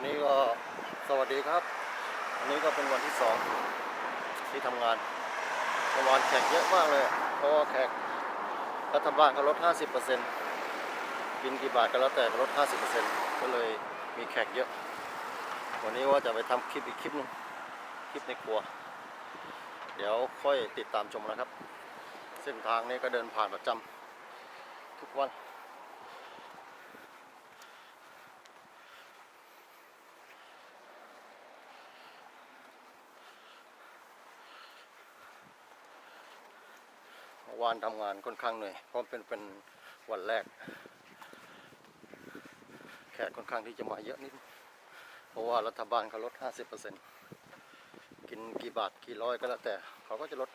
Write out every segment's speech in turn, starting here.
วันนี้ก็สวัสดีครับวันนี้ก็เป็นวันที่สองที่ทำงานเมื่อวานแขกเยอะมากเลยเพราะว่าแขกรัฐบาลก็ลด 50%กินกี่บาทก็แล้วแต่ลด 50%ก็เลยมีแขกเยอะ วันนี้ว่าจะไปทำคลิปอีกคลิปหนึงคลิปในครัว เดี๋ยวค่อยติดตามชมนะครับ เส้นทางนี้ก็เดินผ่านประจำทุกวัน วานทำงานค่อนข้างเหนื่อยเพราะเป็นเป็นวันแรก แขกค่อนข้างที่จะมาเยอะนิด เพราะว่ารัฐบาลเขาลด 50%กินกี่บาทกี่ร้อยก็แล้วแต่ เขาก็จะลด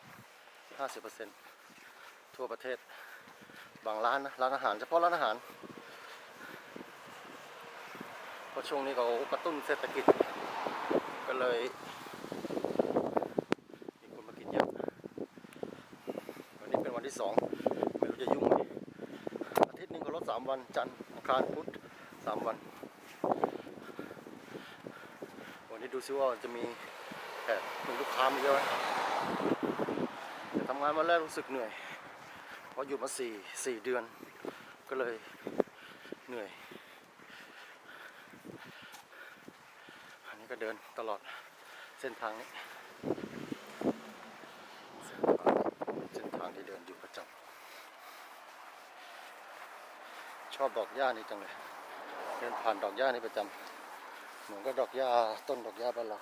50%ทั่วประเทศ บางร้านนะร้านอาหารเฉพาะร้านอาหารเพราะช่วงนี้เขากระตุ้นเศรษฐกิจก็เลยมีคนมากินเยอะ วันนี้เป็นวันที่ส องไม่รู้จะยุ่งไหมอาทิตย์หนึ่งก็ลดสามวันจันทร์อังคารพุธสามวัน วันนี้ดูซิว่าจะมีแขกมีลูกค้ามาเยอะไหมแต่ทำงานวันแรกรู้สึกเหนื่อย เพราะอยู่มาสี่สี่เดือน ก็เลยเหนื่อย อันนี้ก็เดินตลอดเส้นทางนี้ เส้นทางที่เดินอยู่ประจำ ชอบดอกหญ้านี่จังเลยเดินผ่านดอกหญ้านี่ประจำเหมือนก็ดอกหญ้าต้นดอกหญ้าบ้านเรา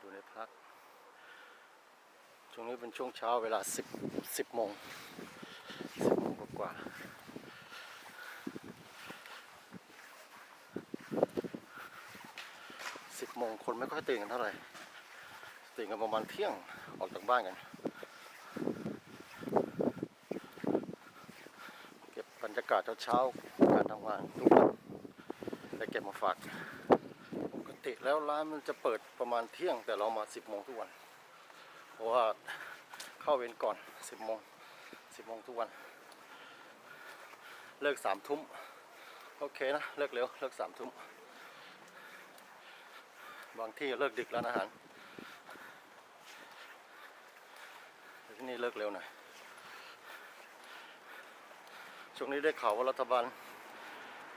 ดูในพักช่วงนี้เป็นช่วงเช้าเวลาสิบสิบโมงสิบโมงกว่าสิบโมงคนไม่ค่อยตื่นกันเท่าไหร่ตื่นกันประมาณเที่ยงออกจากบ้านกัน เก็บบ รยากาศเช้าๆการทำงานทุกวันได้เก็บมาฝากปกติแล้วร้านมันจะเปิดประมาณเที่ยงแต่เรามา 10โมงทุกวัน เพราะว่าเข้าเวรก่อน 10โมง10โมงทุกวัน เลิก3ทุ่มโอเคนะ เลิกเร็ว เลิก3ทุ่มบางที่เลิกดึกร้านอาหารที่นี่เลิกเร็วหน่อย ช่วงนี้ได้ข่าวว่ารัฐบาล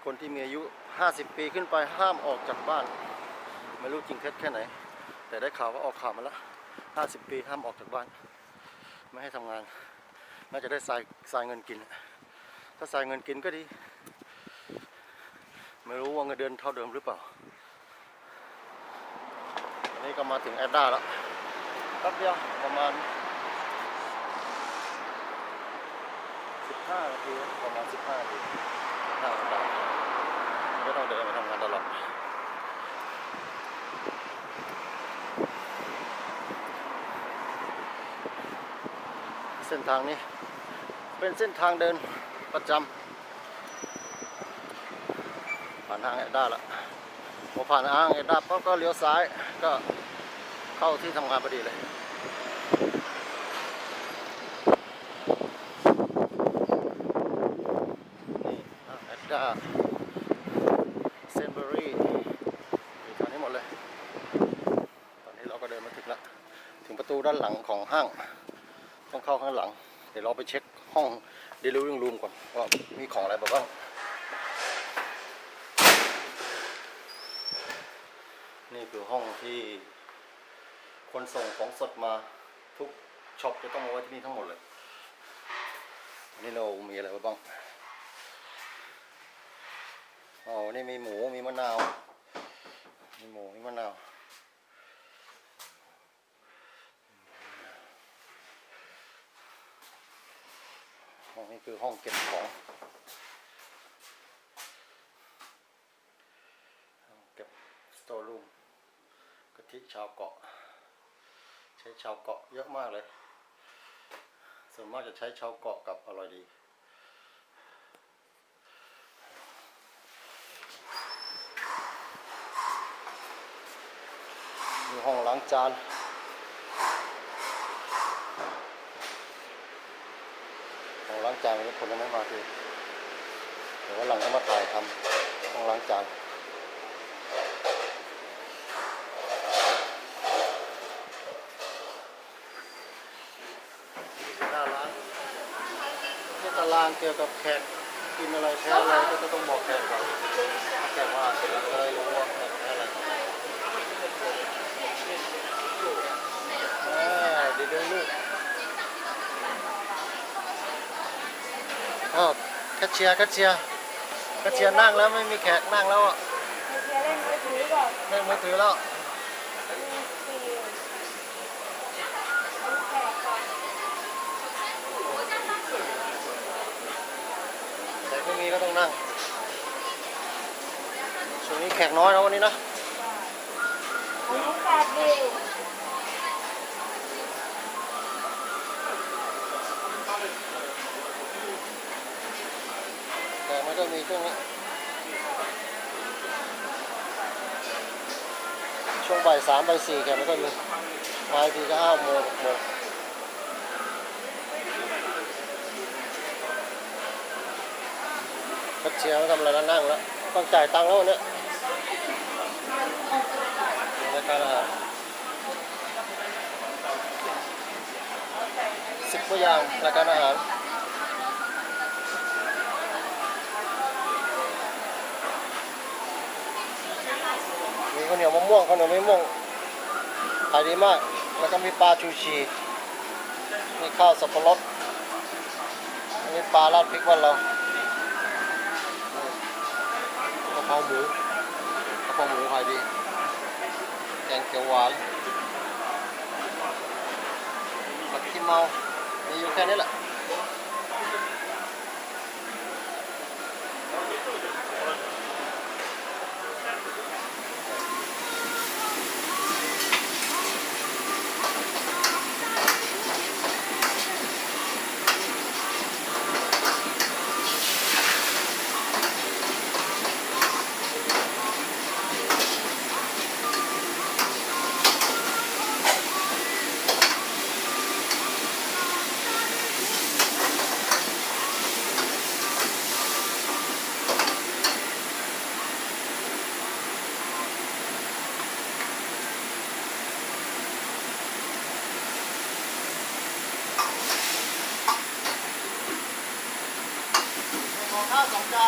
คนที่มีอายุ 50 ปีขึ้นไปห้ามออกจากบ้าน ไม่รู้จริงเท็จแค่ไหน แต่ได้ข่าวว่าออกข่าวมาแล้ว50 ปีห้ามออกจากบ้าน ไม่ให้ทำงาน น่าจะได้สายสายเงินกิน ถ้าสายเงินกินก็ดี ไม่รู้ว่าเงินเดือนเท่าเดิมหรือเปล่าอันนี้ก็มาถึงแอดด้าแล้วแป๊บเดียวประมาณ 15นาทีประมาณ15นาทีห้าสิบบาทไม่ต้องเดินไปทำงานตลอดเส้นทางนี้ เป็นเส้นทางเดินประจำผ่านห้างแอดด้าละพอผ่านห้างแอดด้าปั๊บก็เลี้ยวซ้ายก็เข้าที่ทำงานพอดีเลย นี่แอดด้าเซนเบอรี่อยู่แถวนี้หมดเลย ตอนนี้เราก็เดินมาถึงแล้ว ถึ งประตูด้านหลังของห้าง ต้องเข้าข้างหลัง เดี๋ยวเราไปเช็คห้อง Delivery Room ก่อนว่ามีของอะไรบ้างนี่คือห้องที่คนส่งของสดมาทุกช็อปจะต้องเอาไว้ที่นี่ทั้งหมดเลยนี่เรามีอะไรบ้างอ๋อนี่มีหมูมีมะนาว มีหมู มีมะนาว ห้องนี้คือห้องเก็บของเก็บสโตร์รูมกะทิชาวเกาะ ใช้ชาวเกาะเยอะมากเลย ส่วนมากจะใช้ชาวเกาะกับอร่อยดีมีห้องล้างจาน ห้องล้าง จานวันนี้คนยังไม่มาทีเดี๋ยววันหลังก็มาถ่ายทำห้องต้องล้างจานหน้าร้านนี่ตารางเกี่ยวกับแขกกินอะไรแพ้อะไรก็จะต้องบอกแขกก่อนแขกว่าจะได้รู้ว่าแขกแพ้อะไรอ่าดีด้วยลูก อ้าวแคชเชียร์แคชเชียร์แคชเชียร์นั่งแล้วไม่มีแขกนั่งแล้วอะเชียร์เล่นมือถือก่อนเล่นมือถือแล้วมีสี่มีแขกก่อนแต่ไม่มีก็ต้องนั่งช่วงนี้แขกน้อยนะวันนี้นะอันนี้แปดดี แขกไม่ก็มีช่วงนี้ช่วงบ่ายสามบ่ายสี่แขกไม่ก็มีมาอีกทีก็ห้าโมงหกโมงคัดเชียร์ทำอะไรแล้วนั่งแล้วต้องจ่ายตังค์แล้ววันเนี้ยอยู่รายการอาหารสิบกว่าอย่างรายการอาหาร ม่วงขนียวมะม่วงขายดีมาก แล้วก็มีปลาชูชีมีข้าวสับปะรดอันนี้ปลาราดพริกบ้านเรากระเพราหมูกระเพราหมูขายดีแกงเขียวหวานผัดขี้เมา มีอยู่แค่นี้แหละ ขอ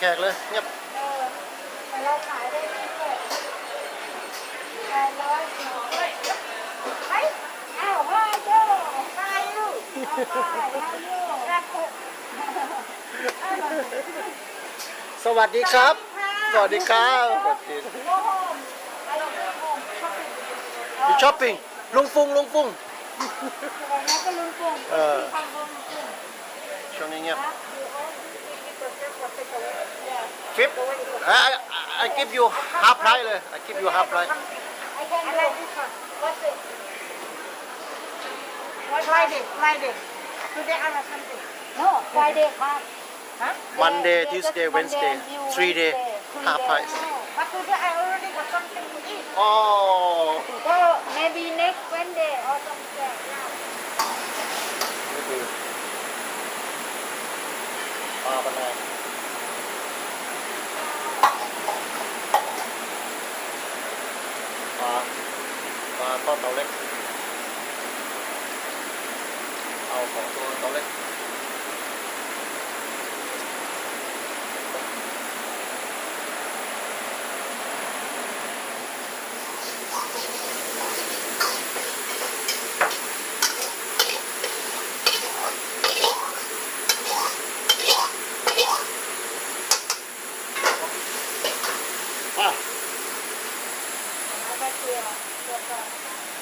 แล้วไม่มีแขกเลยเงียบเออแต่เราขายได้ไม่เกินแปดร้อยสี่เฮ้ยเฮ้ยอ้าวพ่อโจ้ตายลูกเอาไปแล้วลูกรักเถอะสวัสดีครับ สวัสดีครับสวัสดีโมโหมไปโมโหมช้อปปิ้งอยู่ช้อปปิ้งลุงฟุงลุงฟุงอะไรนะก็ลุงกุ้งเออทำบุญกุ้งช่วงนี้เงียบนะอยู่โอ้ยมี ตัวเจ้าตัวเป็นตัวเนี่ย ฟิป I I I give you half price เลย I give you half price I can do this one. What's it? What Friday? Friday. Today I have something. No, Friday half. Huh? Monday, Just Tuesday, Monday Wednesday, and you three day, Wednesday, half three price. days. No, But today I already got something to eat. อ๋อ So maybe next Wednesday or something. Yeah. นี่คือปลาปะนา ปลาปลาทอเตาเล็ก เอาของตัวเตาเล็ก 分かった。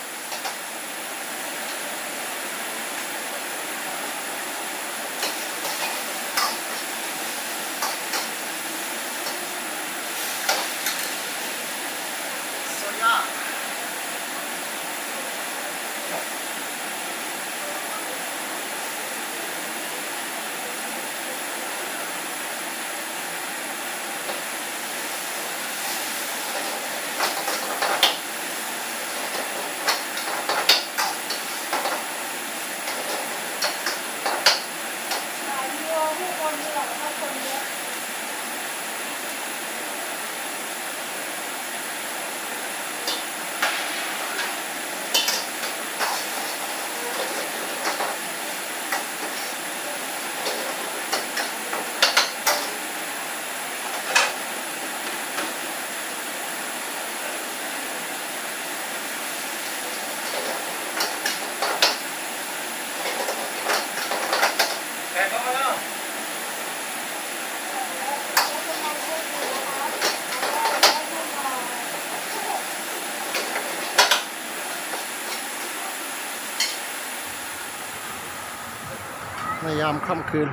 ในยามค่ำคืน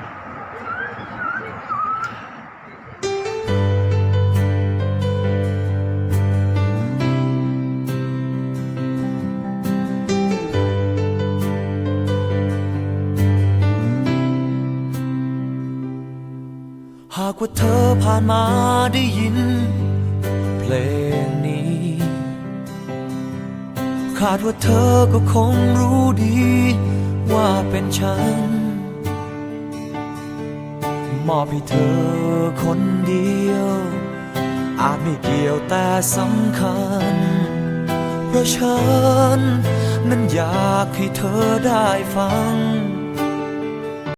หากว่าเธอผ่านมาได้ยิน เพลงนี้ คาดว่าเธอก็คงรู้ดี ว่าเป็นฉัน มอบให้เธอคนเดียว อาจไม่เกี่ยวแต่สำคัญ เพราะฉันนั้นอยากให้เธอได้ฟัง